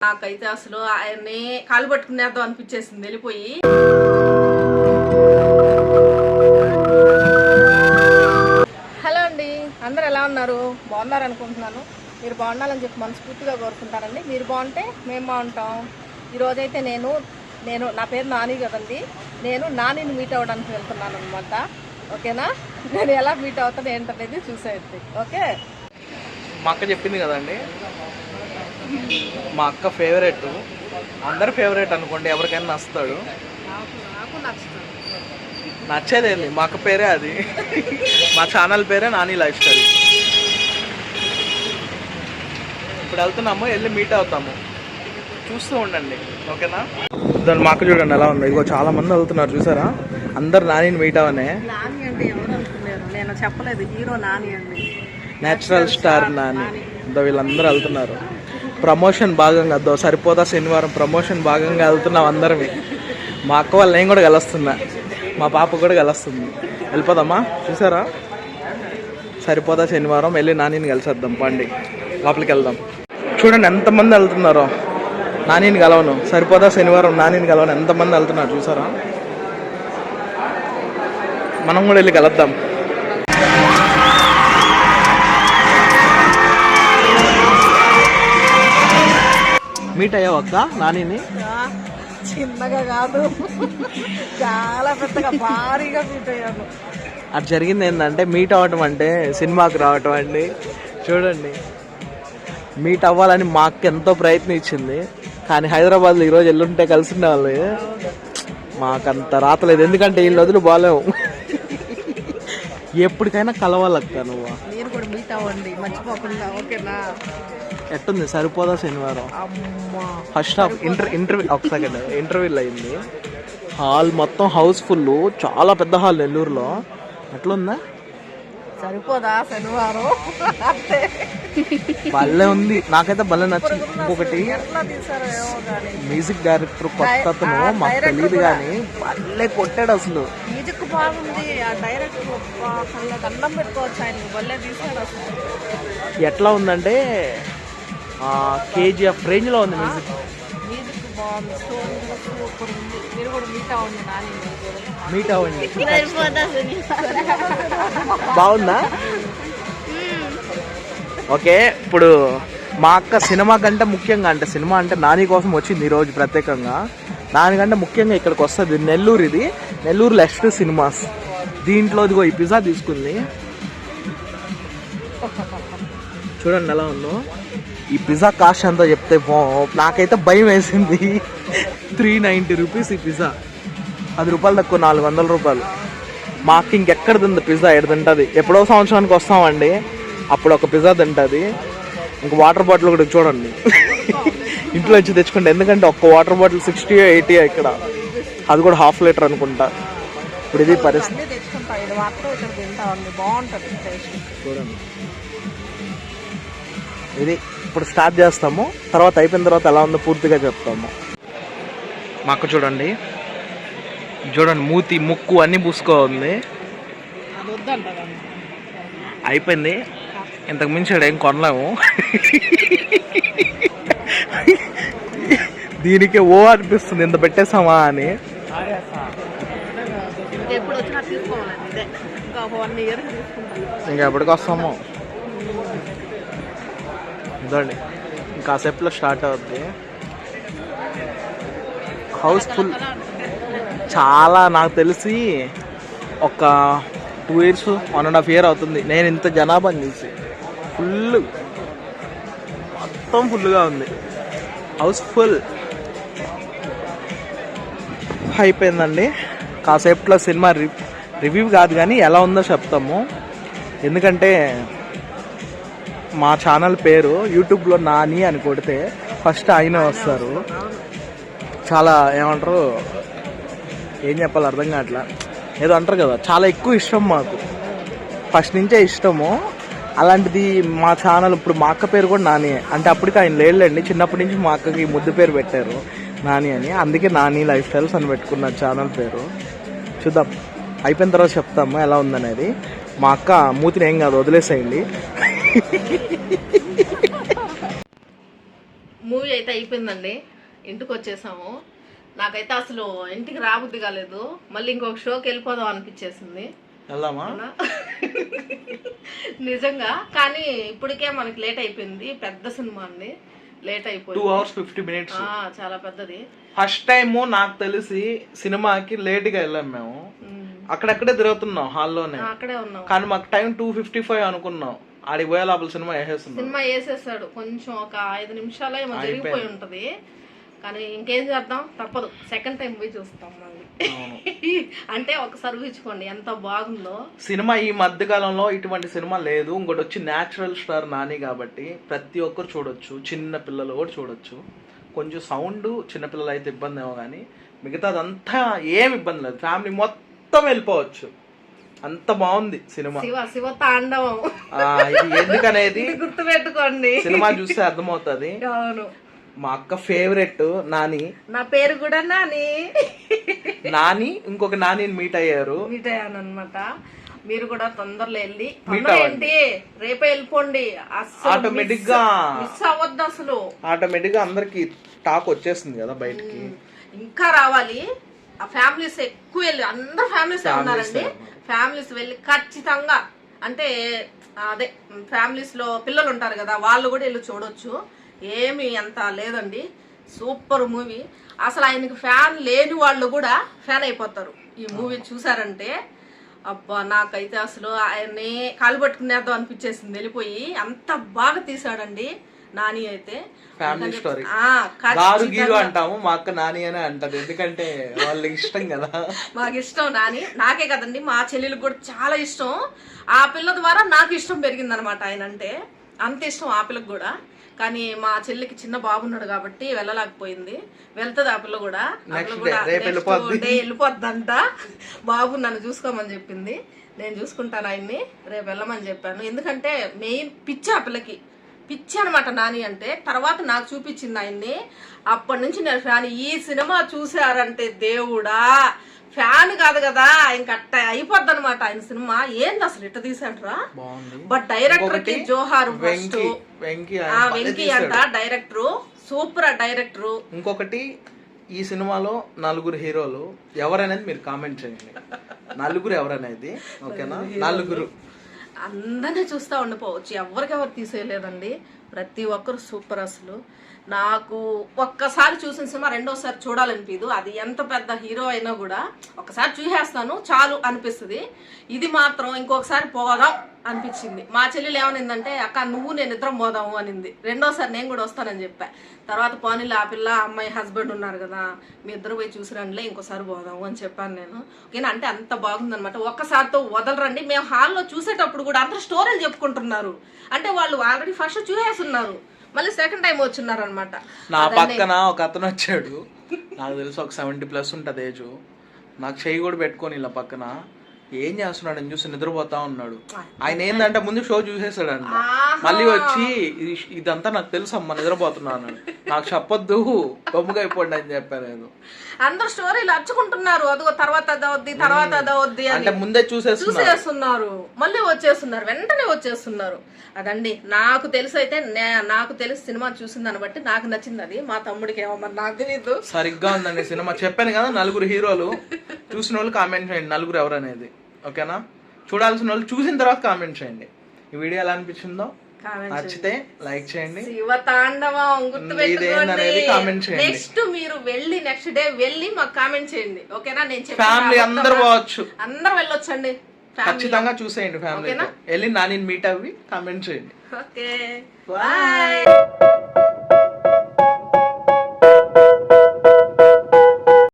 నాకైతే అసలు ఆయన్ని కాలు పట్టుకునేద్దాం అనిపించేసింది వెళ్ళిపోయి. హలో అండి అందరు ఎలా ఉన్నారు? బాగున్నారు అనుకుంటున్నాను. మీరు బాగుండాలని చెప్పి మనస్ఫూర్తిగా కోరుకుంటారండి మీరు బాగుంటే మేము బాగుంటాం. ఈరోజైతే నేను నేను నా పేరు నాని కదండి. నేను నానిని మీట్ అవ్వడానికి వెళ్తున్నాను అనమాట ఓకేనా? నేను ఎలా మీట్ అవుతాను ఏంటనేది చూసేది ఓకే? మా అక్క చెప్పింది కదండి. మా అక్క ఫేవరెట్ అందరు ఫేవరెట్ అనుకోండి ఎవరికైనా నచ్చుతాడు. నచ్చేదేంది మా అక్క పేరే అది. మా ఛానల్ పేరే నాని లైఫ్ స్టైల్. ఇప్పుడు వెళ్తున్నాము వెళ్ళి మీట్ అవుతాము. చూస్తూ ఉండండి ఓకేనా? దాని మా అక్క చూడండి ఎలా ఉంది. ఇగో చాలా మంది వెళ్తున్నారు చూసారా? అందరు నానిని మీట్ అవనే. నాని నేను చెప్పలేదు హీరో నాని అండి. Natural star Nani. వీళ్ళందరూ వెళ్తున్నారు. ప్రమోషన్ భాగంగా దో సరిపోతా శనివారం ప్రమోషన్ భాగంగా వెళ్తున్నాం అందరమే. మా అక్క వాళ్ళు నేను కూడా కలుస్తున్నా. మా పాప కూడా కలుస్తుంది. వెళ్ళిపోదామా? చూసారా? సరిపోతా శనివారం వెళ్ళి నానిని కలిసేద్దాం పండి. లోపలికి వెళ్దాం. చూడండి ఎంతమంది వెళ్తున్నారో. నానిని కలవను. సరిపోతా శనివారం నానిని కలవను. ఎంతమంది వెళ్తున్నారు చూసారా? మనం కూడా వెళ్ళి కలుద్దాం. మీట్ అయ్యావు అక్క నానిని? చిన్నగా కాదు. చాలా పెద్దగా భారీగా ఫీట్ అయ్యాను అది జరిగింది ఏంటంటే మీట్ అవ్వటం అంటే సినిమాకి రావటం అండి. చూడండి. మీట్ అవ్వాలని మా అక్క ఎంతో ప్రయత్నించింది కానీ హైదరాబాద్లో ఈరోజు ఎల్లుంటే కలిసి ఉండేవాళ్ళు మాకంత రాతలేదు. ఎందుకంటే వీళ్ళు వదిలి బాగాలేవు ఎప్పటికైనా కలవాలక్క నువ్వు. మీరు కూడా మీట్ అవ్వండి. మర్చిపోకుండా. ఓకేనా? ఎట్టుంది? Saripodhaa Sanivaaram? First half inter interview ఒక సెకండ్ ఇంటర్వ్యూలు అయింది. హాల్ మొత్తం హౌస్ఫుల్ చాలా పెద్ద హాల్ నెల్లూరులో. ఎట్లుందా? సరిపోదా శనివారం? భలే ఉంది. నాకైతే భలే నచ్చింది. ఇంకొకటి మ్యూజిక్ డైరెక్టర్ కొత్త అతను. మాకు తెలియదు కానీ భలే కొట్టాడు అసలు. మ్యూజిక్ బాగుంది. ఆ డైరెక్టర్ దండం పెట్టుకోవచ్చు ఆయనకి. భలే తీసాడు అసలు. ఎట్లా ఉందంటే కేజీఎఫ్ రేంజ్లో ఉంది మ్యూజిక్. మీట్ అవ్వండి బాగుందా? ఓకే ఇప్పుడు మా అక్క సినిమా కంటే ముఖ్యంగా అంటే సినిమా అంటే నాని కోసం వచ్చింది ఈరోజు ప్రత్యేకంగా. దానికంటే ముఖ్యంగా ఇక్కడికి వస్తుంది నెల్లూరు ఇది. నెల్లూరు లెస్ట్ సినిమాస్. దీంట్లో ఇదిగో ఈ పిజ్జా తీసుకుంది. చూడండి ఎలా ఉందో. ఈ పిజ్జా కాస్ట్ ఎంతో చెప్తే బా- నాకైతే భయం వేసింది. త్రీ నైంటీ రూపీస్ ఈ పిజ్జా. పది రూపాయలు తక్కువ నాలుగు వందల రూపాయలు. మాకు ఇంకెక్కడ తింది పిజ్జా? ఎక్కడ తింటుంది? ఎప్పుడో సంవత్సరానికి వస్తామండి. అప్పుడు ఒక పిజ్జా తింటుంది. ఇంక వాటర్ బాటిల్ కూడా చూడండి. ఇంట్లో వచ్చి తెచ్చుకుంటే ఎందుకంటే ఒక్క వాటర్ బాటిల్ సిక్స్టీ ఎయిటీ ఇక్కడ. అది కూడా హాఫ్ లీటర్ అనుకుంటా. ఇప్పుడు ఇది పరిస్థితి. చూడండి. ఇది ఇప్పుడు స్టార్ట్ చేస్తాము తర్వాత అయిపోయిన తర్వాత ఎలా ఉందో పూర్తిగా చెప్తాము. మాకు చూడండి. చూడండి మూతి ముక్కు అన్నీ పూసుకో ఉంది. అయిపోయింది. ఇంతకు మించి ఏం కొనలేము. దీనికి ఓ అనిపిస్తుంది ఇంత పెట్టేసామా అని. ఇంకా వన్ ఇయర్ కాసేపులో ఇంకా స్టార్ట్ అవుద్ది. హౌస్ఫుల్ చాలా నాకు తెలిసి ఒక two years one and half year అవుతుంది. నేను ఇంత జనాభాని చూసి. ఫుల్ మొత్తం ఫుల్గా ఉంది. హౌస్ఫుల్ అయిపోయిందండి. కాసేపట్లో సినిమా రి రివ్యూ కాదు కానీ ఎలా ఉందో చెప్తాము. ఎందుకంటే మా ఛానల్ పేరు యూట్యూబ్లో నాని అని కొడితే ఫస్ట్ ఆయన వస్తారు. చాలా ఏమంటారు? ఏం చెప్పాలి అర్థం కావట్లా. ఏదో అంటారు కదా చాలా ఎక్కువ ఇష్టం మాకు. ఫస్ట్ నుంచే ఇష్టము. అలాంటిది మా ఛానల్ ఇప్పుడు మా అక్క పేరు కూడా నాని అంటే అప్పటికి ఆయన లేళ్ళండి చిన్నప్పటి నుంచి మా అక్కకి ముద్దు పేరు పెట్టారు నాని అని. అందుకే నాని లైఫ్ స్టైల్స్ అని పెట్టుకున్న ఛానల్ పేరు. చూద్దాం. అయిపోయిన తర్వాత చెప్తాము ఎలా ఉందనేది. మా అక్క మూతిని ఏం కాదు వదిలేసేయండి. మూవీ అయితే అయిపోయిందండి. ఇంటికి వచ్చేసాము. నాకైతే అసలు ఇంటికి రాబుద్ది కాలేదు. మళ్ళీ ఇంకొక షోకి వెళ్ళిపోదాం అనిపించేసింది? నిజంగా. కానీ ఇప్పటికే మనకి లేట్ అయిపోయింది. పెద్ద సినిమా అండి. లేట్ టూ అయిపోయింది అవర్స్ ఫిఫ్టీ మినిట్స్ చాలా పెద్దది. ఫస్ట్ టైం నాకు తెలిసి సినిమాకి లేట్గా వెళ్ళాం మేము. అక్కడక్కడే తిరుగుతున్నాం హాల్లోనే. అక్కడే ఉన్నాం. కానీ మాకు టైం టూ ఫిఫ్టీ ఫైవ్ అనుకున్నాం. ఆడికి పోయే లోపల సినిమా వేసేస్తున్నాం సినిమా వేసేసాడు కొంచెం ఒక ఐదు నిమిషాలు ఏమో జరిగిపోయి ఉంటది. కానీ ఇంకేం చేద్దాం? తప్పదు. సెకండ్ టైం పోయి చూస్తాం మళ్ళీ. అంటే ఒకసారి ఊహించుకోండి ఎంత బాగుందో. సినిమా ఈ మధ్య కాలంలో ఇటువంటి సినిమా లేదు. ఇంకోటి వచ్చి న్యాచురల్ స్టార్ నాని కాబట్టి ప్రతి ఒక్కరు చూడొచ్చు. చిన్న పిల్లలు కూడా చూడొచ్చు. కొంచెం సౌండ్ చిన్నపిల్లలు అయితే ఇబ్బంది ఏమో కానీ మిగతాదంతా ఏం ఇబ్బంది లేదు. ఫ్యామిలీ మొత్తం వెళ్ళిపోవచ్చు. అంత బాగుంది సినిమా. శివ శివ తాండవం. ఇది ఎందుకనేది? ఇది గుర్తుపెట్టుకోండి. సినిమా చూస్తే అర్థమవుతుంది. అవును. మా అక్క ఫేవరెట్ నాని. నా పేరు కూడా నాని. నాని ఇంకొక నానిని మీట్ అయ్యారు. మీట్ అయ్యాను అనమాట మీరు కూడా తొందరలో వెళ్ళి తొందర. ఏంటి రేపే వెళ్ళిపోండి. Automatic గా మిస్ అవ్వద్దు అసలు. ఆటోమేటిక్గా అందరికి టాక్ వచ్చేస్తుంది కదా బయటికి. ఇంకా రావాలి. ఆ ఫ్యామిలీస్ ఎక్కువ వెళ్ళి అందరు ఫ్యామిలీస్ ఉన్నారండి. ఫ్యామిలీస్ వెళ్ళి ఖచ్చితంగా అంటే అదే ఫ్యామిలీస్లో పిల్లలు ఉంటారు కదా వాళ్ళు కూడా వెళ్ళి చూడొచ్చు. ఏమి అంత లేదండి. సూపర్ మూవీ అసలు ఆయనకి ఫ్యాన్ లేని వాళ్ళు కూడా ఫ్యాన్ అయిపోతారు. ఈ మూవీ చూసారంటే అబ్బా నాకైతే అసలు ఆయన్ని కాలు పట్టుకునేద్దాం అనిపించేసింది. వెళ్ళిపోయి అంత బాగా తీసాడండి నాని అయితే ఫ్యామిలీ స్టోరీ. గారు గీరు అంటాము మా అక్క నాని అనే అంటది. ఎందుకంటే వాళ్ళకి ఇష్టం కదా. మాకు ఇష్టం నాని. నాకే కదండి మా చెల్లెలకు కూడా చాలా ఇష్టం. ఆ పిల్ల ద్వారా నాకు ఇష్టం పెరిగింది అనమాట ఆయన అంటే. అంత ఇష్టం ఆ పిల్లకి కూడా. కానీ మా చెల్లికి చిన్న బాబు ఉన్నాడు కాబట్టి వెళ్ళలేకపోయింది. వెళ్తుంది ఆ పిల్ల కూడా. వెళ్ళిపోద్ది. వెళ్ళిపోద్దంట. బాబు నన్ను చూసుకోమని చెప్పింది. నేను చూసుకుంటాను ఆయన్ని రేపు వెళ్ళమని చెప్పాను. ఎందుకంటే మెయిన్ పిచ్చి ఆ పిల్లకి. పిచ్చి అనమాట నాని అంటే. తర్వాత నాకు చూపించింది ఆయన్ని. అప్పటి నుంచి నేను ఫ్యాన్ ఈ సినిమా చూసారంటే దేవుడా. ఫ్యాన్ కాదు కదా ఇంక అట్ట అయిపోద్ది అనమాట ఆయన సినిమా. ఏంది అసలు ఇట్ట తీసాడ్రా బట్ డైరెక్టర్కి జోహార్ ఫస్ట్ వెంకీ ఆయన. అంట డైరెక్టర్ సూపర్ డైరెక్టర్. ఇంకొకటి ఈ సినిమాలో నలుగురు హీరోలు ఎవరనేది మీరు కామెంట్ చేయండి. నలుగురు ఎవరనేది ఓకేనా? నలుగురు అందరినీ చూస్తూ ఉండిపోవచ్చు. ఎవరికెవరు తీసేయలేదండి. ప్రతి ఒక్కరు సూపర్ అసలు. నాకు ఒక్కసారి చూసిన సినిమా రెండోసారి చూడాలనిపించదు అది ఎంత పెద్ద హీరో అయినా కూడా ఒకసారి చూసేస్తాను చాలు అనిపిస్తుంది. ఇది మాత్రం ఇంకొకసారి పోదాం అనిపించింది. మా చెల్లెలు ఏమనిందంటే అక్క నువ్వు నేను ఇద్దరం పోదాము అనింది. రెండోసారి నేను కూడా వస్తానని చెప్పా. తర్వాత పోనీలు ఆ పిల్ల అమ్మాయి హస్బెండ్ ఉన్నారు కదా మీ ఇద్దరు పోయి చూసిరండిలే ఇంకోసారి పోదాము అని చెప్పాను నేను. ఓకేనా? అంటే అంత బాగుందనమాట ఒక్కసారితో వదలరండి. మేము హాల్లో చూసేటప్పుడు కూడా అందరూ స్టోరీలు చెప్పుకుంటున్నారు. అంటే వాళ్ళు ఆల్రెడీ ఫస్ట్ చూసేస్తారు చూసేస్తున్నారు మళ్ళీ సెకండ్ టైం వచ్చిన్నారు అనమాట నా పక్కన ఒక అతను వచ్చాడు. నాకు తెలుసు ఒక సెవెంటీ ప్లస్ ఉంటుంది ఏజ్ నాకు చెయ్యి కూడా పెట్టుకొని ఇలా పక్కన. ఏం చేస్తున్నాడు? అని చూసి నిద్రపోతా ఉన్నాడు. ఆయన ఏంటంటే ముందు షో చూసేసాడంట. మళ్ళీ వచ్చి "ఇది- ఇదంతా నాకు తెలుసు అమ్మ నిద్రపోతున్నా అన్నాడు నాకు చెప్పొద్దు గమ్ముగా అయిపోండి అని చెప్పాను నేను. అందరూ స్టోరీలు అచ్చుకుంటున్నారు అదిగో తర్వాత అదవద్ది తర్వాత అదవద్ది అంటే ముందే చూసేస్తున్నా చూసేస్తున్నారు. మళ్ళీ వచ్చేస్తున్నారు. వెంటనే వచ్చేస్తున్నారు. అదండి. నాకు తెలిసి అయితే నాకు తెలిసి సినిమా చూసిన దాన్ని బట్టి నాకు నచ్చింది అది. మా తమ్ముడికి ఏమో మరి నాకు తెలియదు సరిగ్గా ఉందండి సినిమా. చెప్పాను కదా నలుగురు హీరోలు. చూసిన వాళ్ళు కామెంట్ చేయండి. నలుగురు ఎవరనేది. ఓకేనా? చూడాల్సిన వాళ్ళు చూసిన తర్వాత కామెంట్ చేయండి. ఈ వీడియో ఎలా అనిపించిందో నచ్చితే లైక్ చేయండి. శివ తాండవం చేయండి. నెక్స్ట్ మీరు వెళ్ళి నెక్స్ట్ డే వెళ్ళి మాకు కామెంట్ చేయండి. ఓకేనా? నేను ఫ్యామిలీ? అందరు పోవచ్చు. అందరు వెళ్ళొచ్చండి. ఫ్యామిలీ ఖచ్చితంగా చూసేయండి ఫ్యామిలీతో వెళ్ళి నాని మీట్ అవ్వి కామెంట్ చేయండి. ఓకే. బాయ్